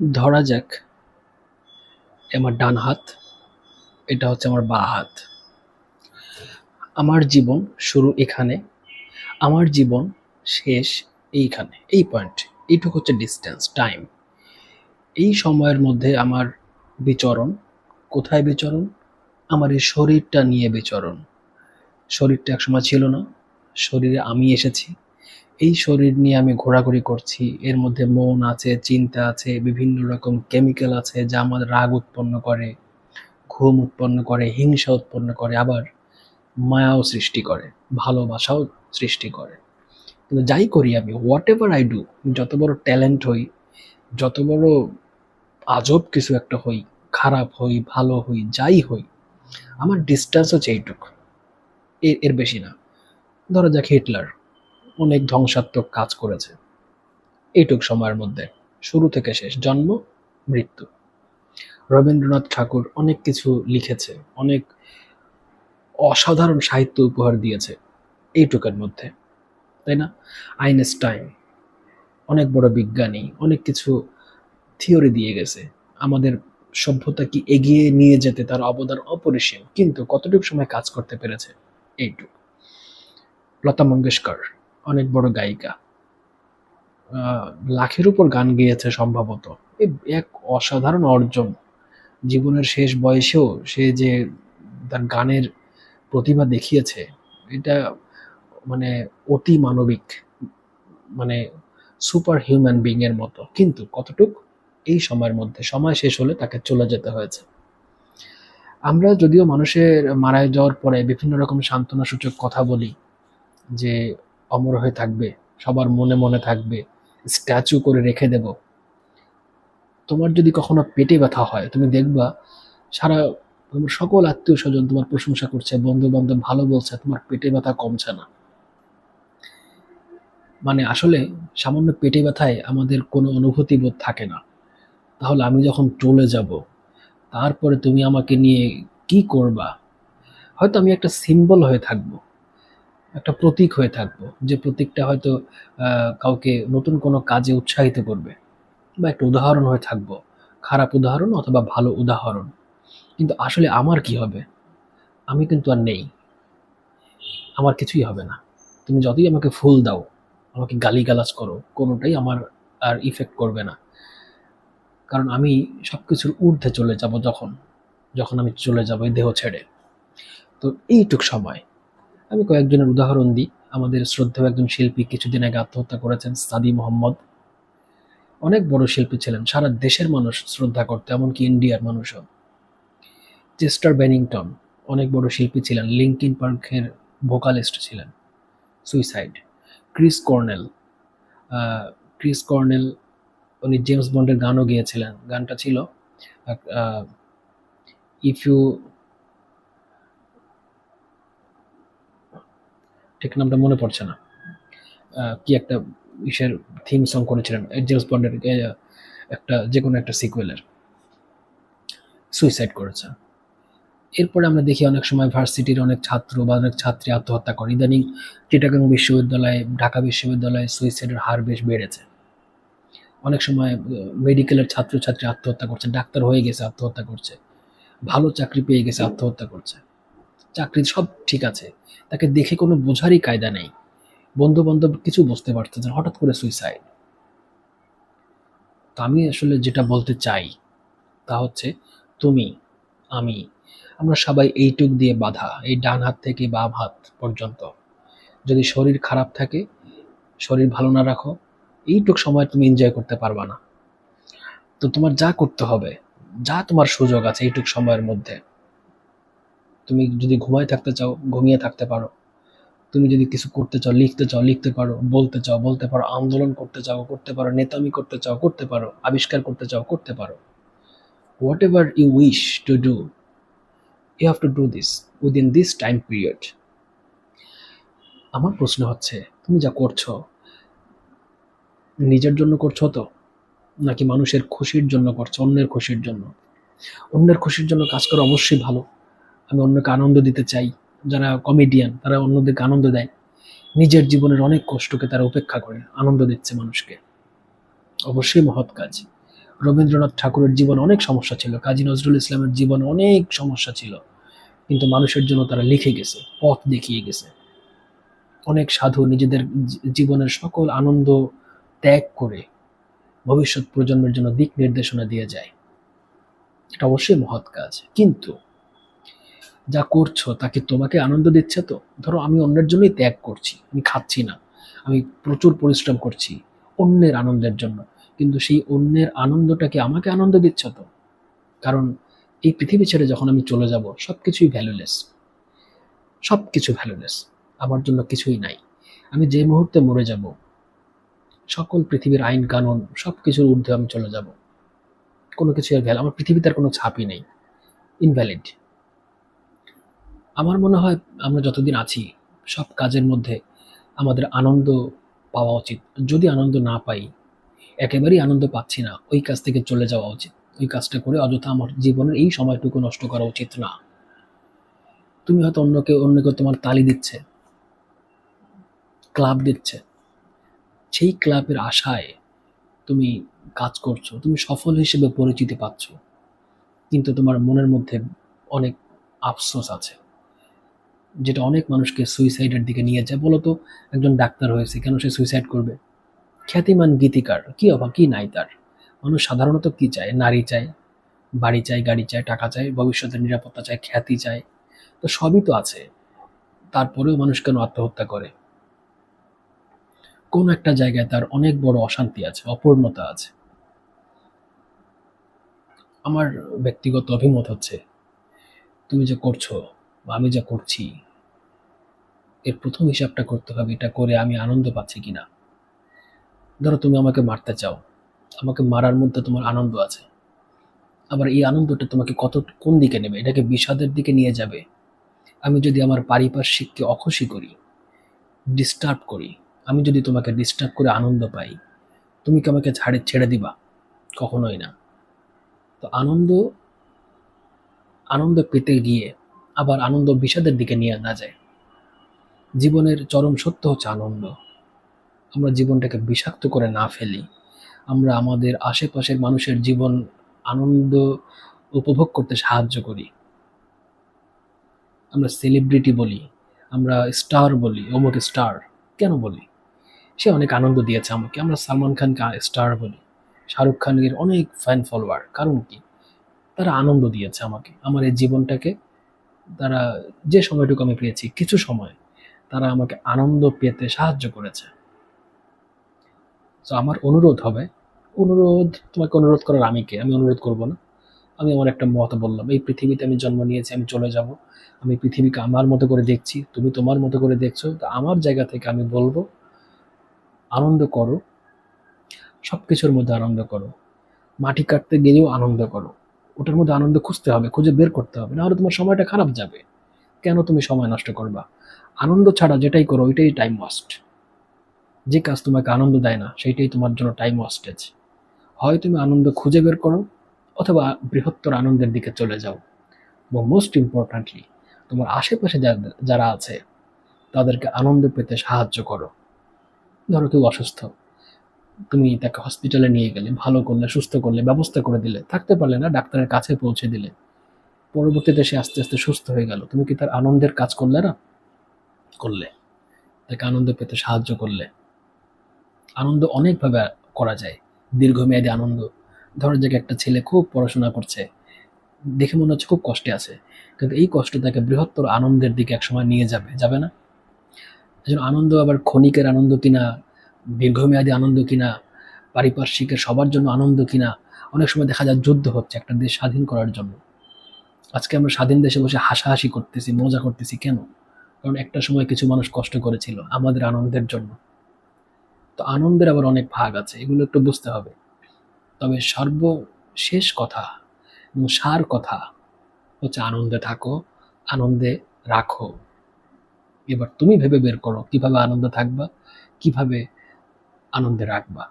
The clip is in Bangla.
ধরা যাক, আমার ডান হাত, এটা হচ্ছে আমার বাঁ হাত। আমার জীবন শুরু এখানে, আমার জীবন শেষ এইখানে, এই পয়েন্ট এইটুকু হচ্ছে ডিস্টেন্স টাইম এই সময়ের মধ্যে আমার বিচরণ, কোথায় বিচরণ? আমার এই শরীরটা নিয়ে বিচরণ। শরীরটা একসময় ছিল না, শরীরে আমি এসেছি এই শরীর নিয়ে আমি ঘোরাঘুরি করছি। এর মধ্যে মন আছে, চিন্তা আছে, বিভিন্ন রকম কেমিক্যাল আছে যা আমাদের রাগ উৎপন্ন করে, ঘুম উৎপন্ন করে, হিংসা উৎপন্ন করে, আবার মায়াও সৃষ্টি করে, ভালোবাসাও সৃষ্টি করে। কিন্তু যাই করি আমি হোয়াট এভার আই ডু যত বড় ট্যালেন্ট হই, যত বড় আজব কিছু একটা হই, খারাপ হই, ভালো হই, যাই হই, আমার ডিস্টেন্স হচ্ছে এইটুক। এর এর বেশি না। ধরো যাক হিটলার। অনেক ধ্বংসাত্মক কাজ করেছে। এইটুক সময়ের মধ্যে শুরু থেকে শেষ, জন্ম, মৃত্যু। রবীন্দ্রনাথ ঠাকুর অনেক কিছু লিখেছে, অনেক অসাধারণ সাহিত্য উপহার দিয়েছে এইটুকের মধ্যে, তাই না? আইনস্টাইন, অনেক বড় বিজ্ঞানী, অনেক কিছু থিওরি দিয়ে গেছে। আমাদের সভ্যতা কি এগিয়ে নিয়ে যেতে তার অবদান অপরিসীম, কিন্তু কতটুকু সময় কাজ করতে পেরেছে এইটুকু। লতা মঙ্গেশকর অনেক বড় গায়িকা। লাখের উপর গান গেয়েছে সম্ভবত। এক অসাধারণ অর্জন। জীবনের শেষ বয়সেও সে যে তার গানের প্রতিভা দেখিয়েছে, এটা মানে অতি মানবিক মানে সুপার হিউম্যান বিং এর মতো। কিন্তু কতটুক? এই সময়ের মধ্যে। সময় শেষ হলে তাকে চলে যেতে হয়েছে। আমরা যদিও মানুষের মারা যাওয়ার পরে বিভিন্ন রকম সান্ত্বনা সূচক কথা বলি যে অমর হয়ে থাকবে, সবার মনে মনে থাকবে স্ট্যাচু করে রেখে দেব। তোমার যদি কখনো পেটে ব্যথা হয়, তুমি দেখবা সারা তোমার সকল আত্মীয় স্বজন তোমার প্রশংসা করছে বন্ধু বান্ধব ভালো বলছে, তোমার পেটে ব্যথা কমছে না। মানে আসলে সামান্য পেটে ব্যথায় আমাদের কোনো অনুভূতি বোধ থাকে না। তাহলে আমি যখন চলে যাব, তারপরে তুমি আমাকে নিয়ে কি করবা? হয়তো আমি একটা সিম্বল হয়ে থাকব। একটা প্রতীক হয়ে থাকব, যে প্রতীকটা হয়তো কাউকে নতুন কোনো কাজে উৎসাহিত করবে বা একটা উদাহরণ হয়ে থাকব, খারাপ উদাহরণ অথবা ভালো উদাহরণ। কিন্তু আসলে আমার কি হবে? আমি কিন্তু আর নেই। আমার কিছুই হবে না। তুমি যতই আমাকে ফুল দাও, আমাকে গালিগালাজ করো, কোনোটাই আমার আর ইফেক্ট করবে না। কারণ আমি সব কিছুর ঊর্ধ্বে চলে যাব যখন যখন আমি চলে যাব এই দেহ ছেড়ে। তো এইটুক সময়। আমি কয়েকজনের উদাহরণ দিই। আমাদের শ্রদ্ধেয় একজন শিল্পী কিছুদিন আগে আত্মহত্যা করেছেন, সাদি মোহাম্মদ। অনেক বড় শিল্পী ছিলেন, সারা দেশের মানুষ শ্রদ্ধা করতো, এমনকি ইন্ডিয়ার মানুষও। চেস্টার বেনিংটন, অনেক বড় শিল্পী ছিলেন লিঙ্কিন পার্কের ভোকালিস্ট ছিলেন। Suicide, Chris Cornell Chris Cornell, উনি জেমস বন্ডের গানও গেয়েছিলেন। গানটা ছিল ইফ ইউ ঠিক নামটা মনে পড়ছে না। কি একটা ইসের থিম সং করেছিলেন জেমস বন্ডের একটা যে কোনো একটা সিকুয়েলের সুইসাইড করেছে। এরপরে আমরা দেখি অনেক সময় ভার্সিটির অনেক ছাত্র বা অনেক ছাত্রী আত্মহত্যা করে। ইদানিং চিটাগাং বিশ্ববিদ্যালয়ে, ঢাকা বিশ্ববিদ্যালয়ে সুইসাইডের হার বেশ বেড়েছে। অনেক সময় মেডিকেলের ছাত্রছাত্রী আত্মহত্যা করছে, ডাক্তার হয়ে গেছে, আত্মহত্যা করছে। ভালো চাকরি পেয়ে গেছে, আত্মহত্যা করছে। চাকরি সব ঠিক আছে। তাকে দেখে কোনো বোঝারই কায়দা নেই। বন্ধু বান্ধব কিছু বুঝতে পারছে না, হঠাৎ করে সুইসাইড তো আমি আসলে যেটা বলতে চাই, তা হচ্ছে তুমি, আমি, আমরা সবাই এইটুক দিয়ে বাধা, এই ডান হাত থেকে বাম হাত পর্যন্ত। যদি শরীর খারাপ থাকে, শরীর ভালো না রাখো, এইটুক সময় তুমি এনজয় করতে পারবা না। তো তোমার যা করতে হবে, যা তোমার সুযোগ আছে এইটুক সময়ের মধ্যে তুমি যদি ঘুমায় থাকতে চাও, ঘুমিয়ে থাকতে পারো। তুমি যদি কিছু করতে চাও, লিখতে চাও, লিখতে পারো, বলতে চাও, বলতে পারো, আন্দোলন করতে চাও, করতে পারো, নেতামি করতে চাও, করতে পারো, আবিষ্কার করতে চাও, করতে পারো। Whatever you wish to do you have to do this within this time period আমার প্রশ্ন হচ্ছে, তুমি যা করছ, নিজের জন্য করছ তো? নাকি মানুষের খুশির জন্য করছ, অন্যের খুশির জন্য? অন্যের খুশির জন্য কাজ করা অবশ্যই ভালো। আমি অন্যকে আনন্দ দিতে চাই, যারা কমেডিয়ান তারা অন্যদেরকে আনন্দ দেয়। নিজের জীবনের অনেক কষ্টকে তারা উপেক্ষা করে, আনন্দ দিচ্ছে মানুষকে। অবশ্যই মহৎ কাজ। রবীন্দ্রনাথ ঠাকুরের জীবন অনেক সমস্যা ছিল, কাজী নজরুল ইসলামের জীবন অনেক সমস্যা ছিল। কিন্তু মানুষের জন্য তারা লিখে গেছে, পথ দেখিয়ে গেছে। অনেক সাধু নিজেদের জীবনের সকল আনন্দ ত্যাগ করে ভবিষ্যৎ প্রজন্মের জন্য দিক নির্দেশনা দিয়ে যায়। এটা অবশ্যই মহৎ কাজ। কিন্তু যা করছ তাকে তোমাকে আনন্দ দিচ্ছে তো? ধরো আমি অন্যের জন্যই ত্যাগ করছি, আমি খাচ্ছি না। আমি প্রচুর পরিশ্রম করছি অন্যের আনন্দের জন্য। কিন্তু সেই অন্যের আনন্দটাকে আমাকে আনন্দ দিচ্ছে তো? কারণ এই পৃথিবী ছেড়ে যখন আমি চলে যাব সব কিছুই ভ্যালুলেস সব কিছু ভ্যালুলেস আমার জন্য কিছুই নাই। আমি যে মুহূর্তে মরে যাব, সকল পৃথিবীর আইন কানুন সব কিছুর ঊর্ধ্বে আমি চলে যাব। কোনো কিছু আর ভ্যালু আমার পৃথিবীতে আর কোনো ছাপই নেই। ইনভ্যালিড আমার মনে হয় আমরা যতদিন আছি, সব কাজের মধ্যে আমাদের আনন্দ পাওয়া উচিত। যদি আনন্দ না পাই, একেবারেই আনন্দ পাচ্ছি না, ওই কাজ থেকে চলে যাওয়া উচিত। ওই কাজটা করে অযথা আমার জীবনের এই সময়টুকু নষ্ট করা উচিত না। তুমি হয়তো অন্যকে অন্যকে তোমার তালি দিচ্ছে, ক্লাব দিচ্ছে। সেই ক্লাবের আশায় তুমি কাজ করছ, তুমি সফল হিসেবে পরিচিতি পাচ্ছ। কিন্তু তোমার মনের মধ্যে অনেক আফসোস আছে। যেটা অনেক মানুষকে সুইসাইডের দিকে নিয়ে যায়। বলতো, একজন ডাক্তার হয়েছে, কেন সে সুইসাইড করবে? খ্যাতিমান গীতিকার, কি অভাব, কি নাই তার? মানুষ সাধারণত কি চায়? নারী চায়, বাড়ি চায়, গাড়ি চায়, টাকা চায়, ভবিষ্যতের নিরাপত্তা চায়, খ্যাতি চায়। তো সবই তো আছে। তারপরেও মানুষ কেন আত্মহত্যা করে? কোন একটা জায়গায় তার অনেক বড় অশান্তি আছে, অপূর্ণতা আছে। আমার ব্যক্তিগত অভিমত হচ্ছে, তুমি যে করছ বা আমি যা করছি, এর প্রথম হিসাবটা করতে হবে, এটা করে আমি আনন্দ পাচ্ছি কিনা। ধরো তুমি আমাকে মারতে চাও, আমাকে মারার মধ্যে তোমার আনন্দ আছে। আবার এই আনন্দটা তোমাকে কত, কোন দিকে নেবে? এটাকে বিষাদের দিকে নিয়ে যাবে। আমি যদি আমার পারিপার্শ্বিককে অখুশি করি ডিস্টার্ব করি, আমি যদি তোমাকে ডিস্টার্ব করে আনন্দ পাই, তুমি কি আমাকে ছাড়ে, ছেড়ে দিবা? কখনোই না। তো আনন্দ আনন্দ পেতে গিয়ে আবার আনন্দ বিষাদের দিকে নিয়ে না যায়। জীবনের চরম সত্য হচ্ছে আনন্দ। আমরা জীবনটাকে বিষাক্ত করে না ফেলি। আমরা আমাদের আশেপাশের মানুষের জীবন আনন্দ উপভোগ করতে সাহায্য করি। আমরা সেলিব্রিটি বলি, আমরা স্টার বলি, অমুক স্টার কেন বলি? সে অনেক আনন্দ দিয়েছে আমাকে। আমরা সালমান খানকে স্টার বলি, শাহরুখ খানের অনেক ফ্যান ফলোয়ার কারণ কি? তারা আনন্দ দিয়েছে আমাকে। আমার এই জীবনটাকে তারা যে সময়টুকু আমি পেয়েছি, কিছু সময় তারা আমাকে আনন্দ পেতে সাহায্য করেছে। তো আমার অনুরোধ হবে, অনুরোধ, তোমাকে অনুরোধ করার আমি কে? আমি অনুরোধ করব না। আমি আমার একটা মত বললাম, এই পৃথিবীতে আমি জন্ম নিয়েছি, আমি চলে যাব। আমি পৃথিবীকে আমার মতো করে দেখছি, তুমি তোমার মতো করে দেখছ, তো আমার জায়গা থেকে আমি বলব, আনন্দ করো সব কিছুর মধ্যে আনন্দ করো। মাটি কাটতে গেলেও আনন্দ করো। ওটার মধ্যে আনন্দ খুঁজতে হবে, খুঁজে বের করতে হবে, নাহলে তোমার সময়টা খারাপ যাবে। কেন তুমি সময় নষ্ট করবা? আনন্দ ছাড়া যেটাই করো, ওইটাই টাইম ওয়াস্ট যে কাজ তোমাকে আনন্দ দেয় না, সেইটাই তোমার জন্য টাইম ওয়াস্টেজ হয় তুমি আনন্দ খুঁজে বের করো, অথবা বৃহত্তর আনন্দের দিকে চলে যাও। এবং মোস্ট ইম্পর্ট্যান্টলি তোমার আশেপাশে যারা আছে, তাদেরকে আনন্দ পেতে সাহায্য করো। ধরো কেউ অসুস্থ তুমি তাকে হসপিটালে নিয়ে গেলে ভালো করলে সুস্থ করলে ব্যবস্থা করে দিলে থাকতে পারলে না ডাক্তারের কাছে পৌঁছে দিলে। পরবর্তীতে সে আস্তে আস্তে সুস্থ হয়ে গেল। তুমি কি তার আনন্দের কাজ করলে না? করলে। তাকে আনন্দ পেতে সাহায্য করলে। আনন্দ অনেকভাবে করা যায়। দীর্ঘমেয়াদী আনন্দ। ধরো যে একটা ছেলে খুব পড়াশোনা করছে দেখে মনে হচ্ছে খুব কষ্টে আছে। কিন্তু এই কষ্ট তাকে বৃহত্তর আনন্দের দিকে একসময় নিয়ে যাবে যাবে না? আনন্দ আবার ক্ষণিকের আনন্দ কিনা দীর্ঘমেয়াদী আনন্দ কিনা, পারিপার্শ্বিকের সবার জন্য আনন্দ কিনা, অনেক সময় দেখা যায় যুদ্ধ হচ্ছে একটা দেশ স্বাধীন করার জন্য। আজকে আমরা স্বাধীন দেশে বসে হাসাহাসি করতেছি, মজা করতেছি কেন? কারণ একটা সময় কিছু মানুষ কষ্ট করেছিল আমাদের আনন্দের জন্য। তো আনন্দের আবার অনেক ভাগ আছে, এগুলো একটু বুঝতে হবে। তবে সর্বশেষ কথা এবং সার কথা হচ্ছে আনন্দে থাকো, আনন্দে রাখো। এবার তুমি ভেবে বের করো কীভাবে আনন্দে থাকবা, কীভাবে আনন্দে রাখবা